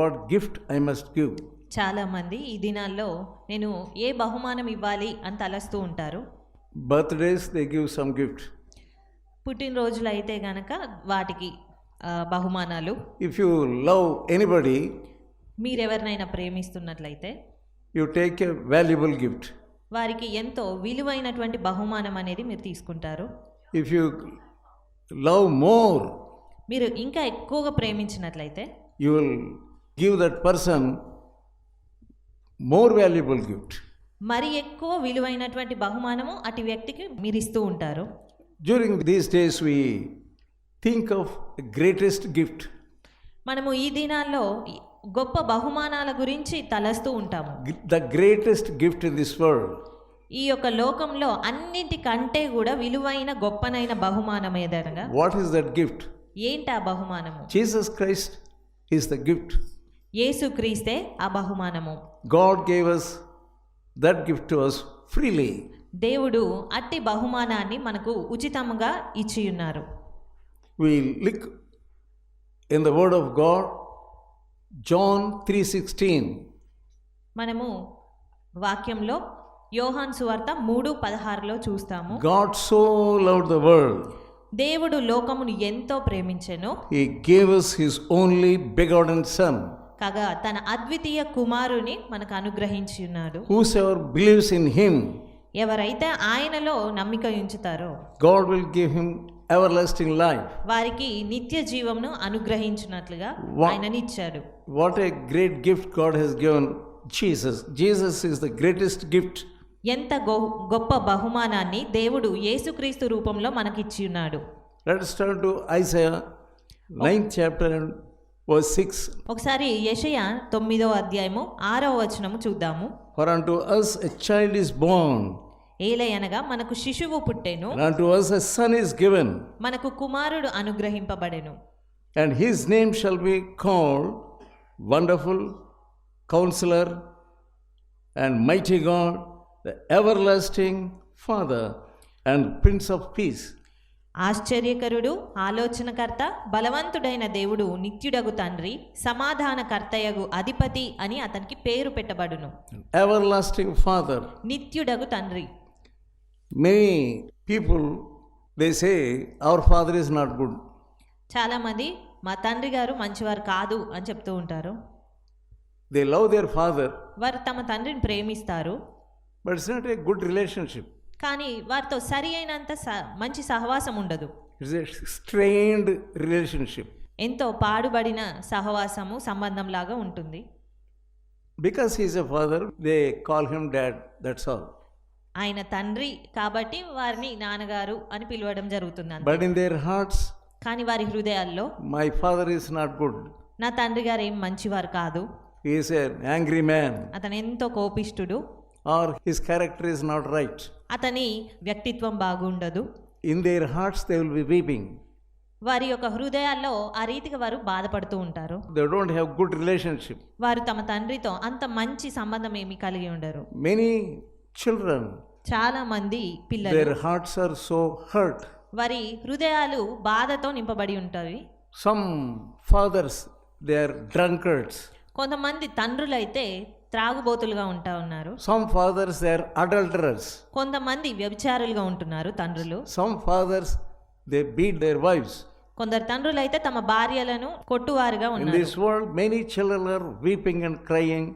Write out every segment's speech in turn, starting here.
what gift I must give. చాలామంది ఈ దినాల్లో నేను ఏ బహుమానం ఇవ్వాలి అని తలస్తూ ఉంటారు Birthdays, they give some gift. పుట్టినరోజులు అయితే గనక వాటికి ఆ, బహుమానాలు If you love anybody, మీరెవరినైనా ప్రేమిస్తున్నట్లయితే you take a valuable gift. వారికి ఎంతో విలువైనటువంటి బహుమానం అనేది మీరు తీసుకుంటారు If you love more, మీరు ఇంకా ఎక్కువగా ప్రేమించినట్లయితే you will give that person more valuable gift. మరి ఎక్కువ విలువైనటువంటి బహుమానము అటు వ్యక్తికి మీరు ఇస్తూ ఉంటారు During these days, we think of the greatest gift. మనము ఈ దినాల్లో గొప్ప బహుమానాల గురించి తలస్తూ ఉంటాము The greatest gift in this world ఈ యొక్క లోకంలో అన్నిటికంటే కూడా విలువైన గొప్పనైన బహుమానం ఏదనగా What is that gift? ఏంటి ఆ బహుమానము Jesus Christ is the gift. Yesu క్రీస్తే ఆ బహుమానము. God gave us that gift to us freely దేవుడు అట్టి బహుమానాన్ని మనకు ఉచితముగా ఇచ్చి ఉన్నారు we look in the word of God John 3:16 మనము వాక్యంలో యోహాన్ సువార్త 3:16 లో చూస్తాము. God so loved the world దేవుడు లోకమును ఎంతో ప్రేమించెను. He gave us his only begotten son కాగా తన అద్వితీయ కుమారుని మనకు అనుగ్రహించి ఉన్నాడు. Whosoever believes in him ఎవరైతే ఆయనలో నమ్మిక ఉంచుతారో God will give him everlasting life వారికి నిత్య జీవమును అనుగ్రహించినట్లుగా ఆయన ఇచ్చాడు what a great gift God has given Jesus Jesus is the greatest gift ఎంత గొప్ప బహుమానాన్ని దేవుడు యేసుక్రీస్తు రూపంలో మనకి ఇచ్చి ఉన్నాడు let's turn to Isaiah 9th chapter and and verse 6. ఒకసారి యెషయ తొమ్మిదో అధ్యాయము ఆరవ వచనము చూద్దాము For unto us a child is born, ఏలయనగా మనకు శిశువు పుట్టెను and unto us a son is given, మనకు కుమారుడు అనుగ్రహింపబడెను and his name shall be called Wonderful, Counselor, and Mighty God, the Everlasting Father, and Prince of Peace. ఆశ్చర్యకరుడు ఆలోచనకర్త బలవంతుడైన దేవుడు నిత్యుడగు తండ్రి సమాధానకర్తయగు అధిపతి అని అతనికి పేరు పెట్టబడును Everlasting Father. నిత్యుడగు తండ్రి Many people they say our father is not good. చాలామంది మా తండ్రి గారు మంచివారు కాదు అని చెప్తూ ఉంటారు They love their father, వారు తమ తండ్రిని ప్రేమిస్తారు but it's not a good relationship. కానీ వారితో సరి అయినంత మంచి సహవాసం ఉండదు. స్ట్రెయిన్డ్ రిలేషన్షిప్ ఎంతో పాడుబడిన సహవాసము సంబంధం లాగా ఉంటుంది because he's a father they call him dad that's all ఆయన తండ్రి కాబట్టి వారిని నాన్నగారు అని పిలవడం జరుగుతుంది బట్ ఇన్ దేర్ హార్ట్స్ కానీ వారి హృదయాల్లో my father is not good నా తండ్రి గారు ఏం మంచివారు కాదు. హీఈస్ యాంగ్రీ మ్యాన్ అతను ఎంతో కోపిష్టుడు. Or his character is not right. అతని వ్యక్తిత్వం బాగుండదు In their hearts, they will be weeping. వారి యొక్క హృదయాల్లో ఆ రీతిగా వారు బాధపడుతూ ఉంటారు They don't have good relationship. వారు తమ తండ్రితో అంత మంచి సంబంధం ఏమీ కలిగి ఉండరు Many children, చాలా మంది పిల్లలు their hearts are so hurt. వారి హృదయాలు బాధతో నింపబడి ఉంటాయి Some fathers, they are drunkards. కొంతమంది తండ్రులైతే త్రాగుబోతులుగా ఉంటా ఉన్నారు. సమ్ ఫాదర్స్ దే అడల్టరర్స్ కొంతమంది వ్యభిచారులుగా ఉంటున్నారు తండ్రులు. Some fathers they beat their wives కొందరు తండ్రులు అయితే తమ భార్యలను కొట్టువారుగా ఉన్నారు. This world many children are weeping and crying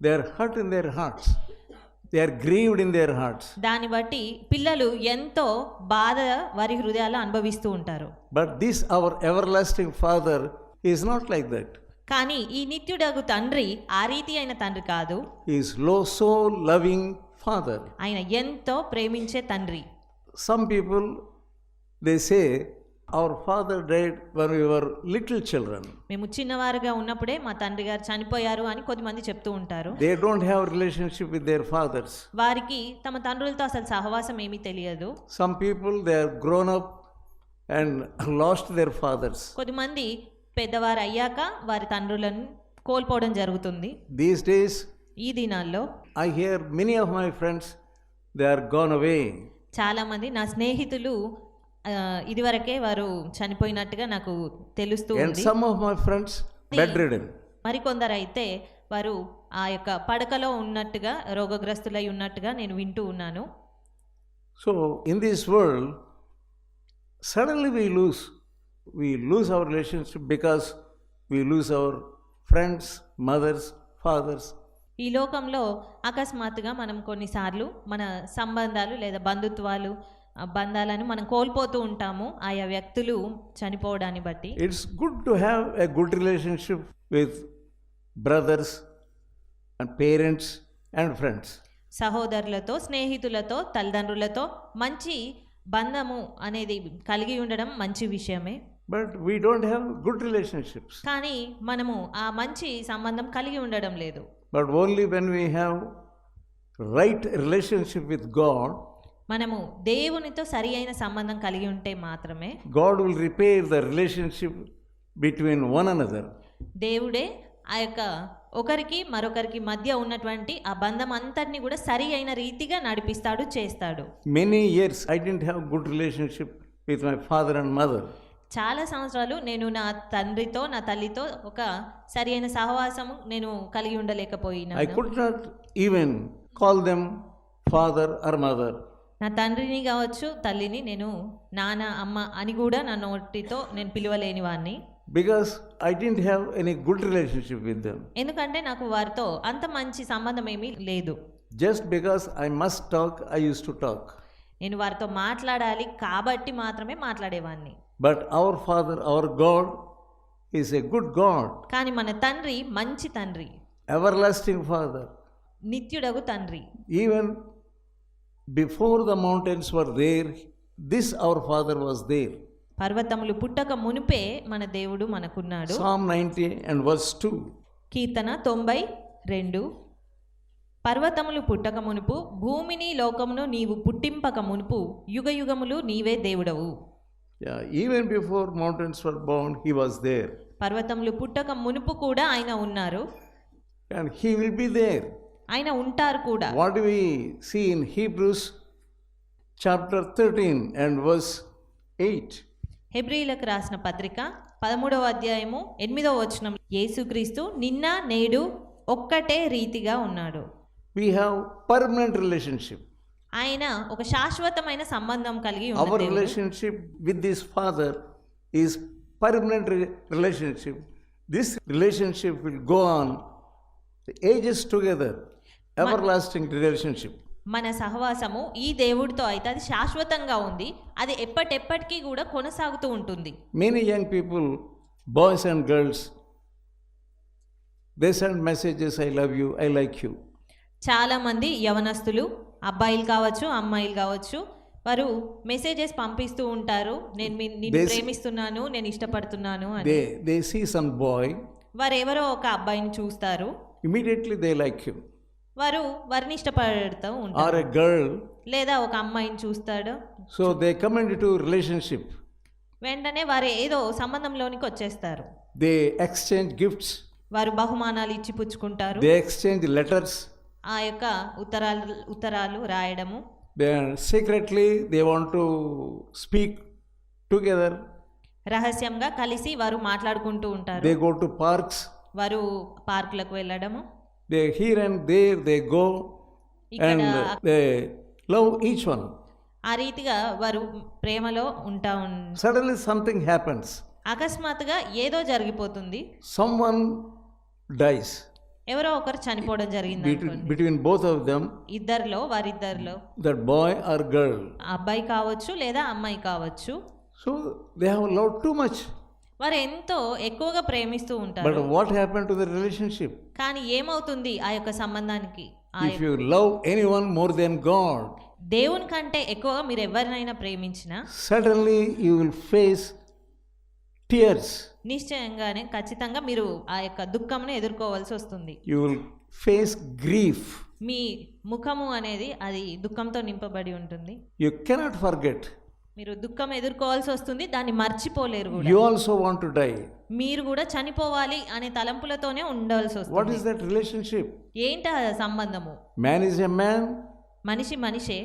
they are hurt in their hearts they are grieved in their hearts దాని బట్టి పిల్లలు ఎంతో బాధ వారి హృదయాలు అనుభవిస్తూ ఉంటారు. But this our everlasting father is not like that కానీ ఈ నిత్యుడగు తండ్రి ఆ రీతి అయిన తండ్రి కాదు. ఈస్లో సో లవింగ్ ఫాదర్ ఆయన ఎంతో ప్రేమించే తండ్రి. Some people they say our father died when your little children మేము చిన్నవారుగా ఉన్నప్పుడే మా తండ్రి గారు చనిపోయారు అని కొద్దిమంది చెప్తూ ఉంటారు. They don't have relationship with their fathers వారికి తమ తండ్రులతో అసలు సహవాసం ఏమీ తెలియదు. Some people they are grown up and lost their fathers కొద్దిమంది పెద్దవారు అయ్యాక వారి తండ్రులను కోల్పోవడం జరుగుతుంది These days, ఈ దినాల్లో I hear many of my friends, they are gone away. చాలామంది నా స్నేహితులు ఇదివరకే వారు చనిపోయినట్టుగా నాకు తెలుస్తూ And ఉంది some of my friends, bedridden. మరికొందరైతే వారు ఆ యొక్క పడకలో ఉన్నట్టుగా రోగగ్రస్తులై ఉన్నట్టుగా నేను వింటూ ఉన్నాను So, in this world, suddenly we lose. We lose our relationship because we lose our friends, mothers, fathers. ఈ లోకంలో అకస్మాత్తుగా మనం కొన్నిసార్లు మన సంబంధాలు లేదా బంధుత్వాలు బంధాలను మనం కోల్పోతూ ఉంటాము ఆయా వ్యక్తులు చనిపోవడాన్ని బట్టి It's good to have a good relationship with brothers and parents and friends. సహోదరులతో స్నేహితులతో తల్లిదండ్రులతో మంచి బంధము అనేది కలిగి ఉండడం మంచి విషయమే but we don't have good relationships కానీ మనము ఆ మంచి సంబంధం కలిగి ఉండడం లేదు. But only when we have right relationship with God మనము దేవునితో సరి అయిన సంబంధం కలిగి ఉంటే మాత్రమే God will repair the relationship between one another దేవుడే ఆ యొక్క ఒకరికి మరొకరికి మధ్య ఉన్నటువంటి ఆ బంధం అంతటిని కూడా సరి అయిన రీతిగా నడిపిస్తాడు చేస్తాడు. Many years I didn't have good relationship with my father and mother చాలా సంవత్సరాలు నేను నా తండ్రితో నా తల్లితో ఒక సరి అయిన సహవాసము నేను కలిగి I ఉండలేకపోయినాను could not even call them father or mother. నా తండ్రిని కావచ్చు తల్లిని నేను నాన్న అమ్మ అని కూడా నా నోటితో నేను పిలవలేని వాడిని because I didn't have any good relationship with them. ఎందుకంటే నాకు వారితో అంత మంచి సంబంధం ఏమీ లేదు Just because I must talk, I used to talk. నేను వారితో మాట్లాడాలి కాబట్టి మాత్రమే మాట్లాడేవాడిని But our Father, our God, is a good God, కానీ మన తండ్రి మంచి తండ్రి everlasting Father. నిత్యుడగు తండ్రి Even before the mountains were there, this our Father was there. పర్వతములు పుట్టక మునిపే మన దేవుడు మనకున్నాడు Psalm 90 and verse 2. కీర్తన తొంభై రెండు పర్వతములు పుట్టక మునుపు భూమిని లోకమును నీవు పుట్టింపక మునుపు యుగ యుగములు నీవే దేవుడవు Even before mountains were born, He was there. పర్వతములు పుట్టక మునుపు కూడా ఆయన ఉన్నారు And He will be there. ఆయన ఉంటారు కూడా What do we see in Hebrews chapter 13 and verse 8? హెబ్రీలకు రాసిన పత్రిక పదమూడవ అధ్యాయము ఎనిమిదవ వచనం యేసుక్రీస్తు నిన్న నేడు ఒక్కటే రీతిగా ఉన్నాడు We have permanent relationship. ఆయన ఒక శాశ్వతమైన సంబంధం కలిగి our relationship with this father is permanent relationship this relationship will go on ages together everlasting relationship మన సహవాసము ఈ దేవుడితో అయితే అది శాశ్వతంగా ఉంది. అది ఎప్పటికీ కూడా కొనసాగుతూ ఉంటుంది. Many young people boys and girls they send messages I love you I like you చాలామంది యవనస్తులు అబ్బాయిలు కావచ్చు అమ్మాయిలు కావచ్చు వారు మెసేజెస్ పంపిస్తూ ఉంటారు. నేను మీ- నిన్ను They- ప్రేమిస్తున్నాను నేను ఇష్టపడుతున్నాను అని. They, they see some boy, వారు ఎవరో ఒక అబ్బాయిని చూస్తారు. Immediately they like him. వారు వారిని ఇష్టపడుతూ ఉంటారు. Or a girl, లేదా ఒక అమ్మాయిని చూస్తాడు. So they come into relationship. వెంటనే వారు ఏదో సంబంధంలోనికి వచ్చేస్తారు. They exchange gifts, వారు బహుమానాలు ఇచ్చి పుచ్చుకుంటారు they exchange letters, ఆ యొక్క ఉత్తరాలు ఉత్తరాలు రాయడము. Secretly they want to speak together రహస్యంగా కలిసి వారు మాట్లాడుకుంటూ ఉంటారు. దే గో టు పార్క్స్ వారు పార్కులకు వెళ్ళడము. They here and there they go and they love each one ఆ రీతిగా వారు ప్రేమలో ఉంటా ఉన్న సడన్లీ సంథింగ్ హ్యాపెన్స్ అకస్మాత్తుగా ఏదో జరిగిపోతుంది. సమ్ వన్ డైస్ ఎవరో ఒకరు చనిపోవడం జరిగింది బిట్వీన్ బోత్ ఆఫ్ దమ్ ఇద్దరిలో వారిద్దరిలో. దట్ బాయ్ ఆర్ గర్ల్ అబ్బాయి కావచ్చు లేదా అమ్మాయి కావచ్చు. So they have love too much వారు ఎంతో ఎక్కువగా ప్రేమిస్తూ ఉంటారు. But what happen to the relationship కానీ ఏమవుతుంది ఆ యొక్క సంబంధానికి? If you love anyone more than God దేవుని కంటే ఎక్కువగా మీరు ఎవరినైనా ప్రేమించినా suddenly you will face tears నిశ్చయంగానే ఖచ్చితంగా మీరు ఆ యొక్క దుఃఖంను ఎదుర్కోవాల్సి వస్తుంది You will face grief. మీ ముఖము అనేది అది దుఃఖంతో నింపబడి ఉంటుంది You cannot forget. మీరు దుఃఖం ఎదుర్కోవాల్సి వస్తుంది దాన్ని మర్చిపోలేరు కూడా You also want to die. మీరు కూడా చనిపోవాలి అనే తలంపులతోనే ఉండవలసి వస్తుంది is that relationship? ఏంటి ఆ సంబంధము Man is a man, మనిషి మనిషే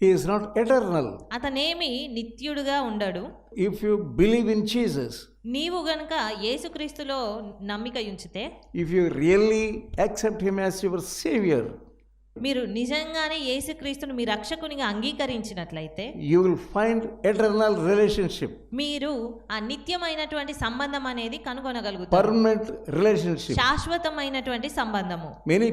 He is not eternal. అతనేమి నిత్యుడుగా ఉండడు If you believe in Jesus, నీవు గనుక యేసుక్రీస్తులో నమ్మిక ఉంచితే if you really accept Him as your Savior, మీరు నిజంగానే యేసుక్రీస్తును మీ రక్షకునిగా అంగీకరించినట్లయితే you will find eternal relationship, మీరు ఆ నిత్యమైనటువంటి సంబంధం అనేది కనుగొనగలుగుతారు permanent relationship. శాశ్వతమైనటువంటి సంబంధము Many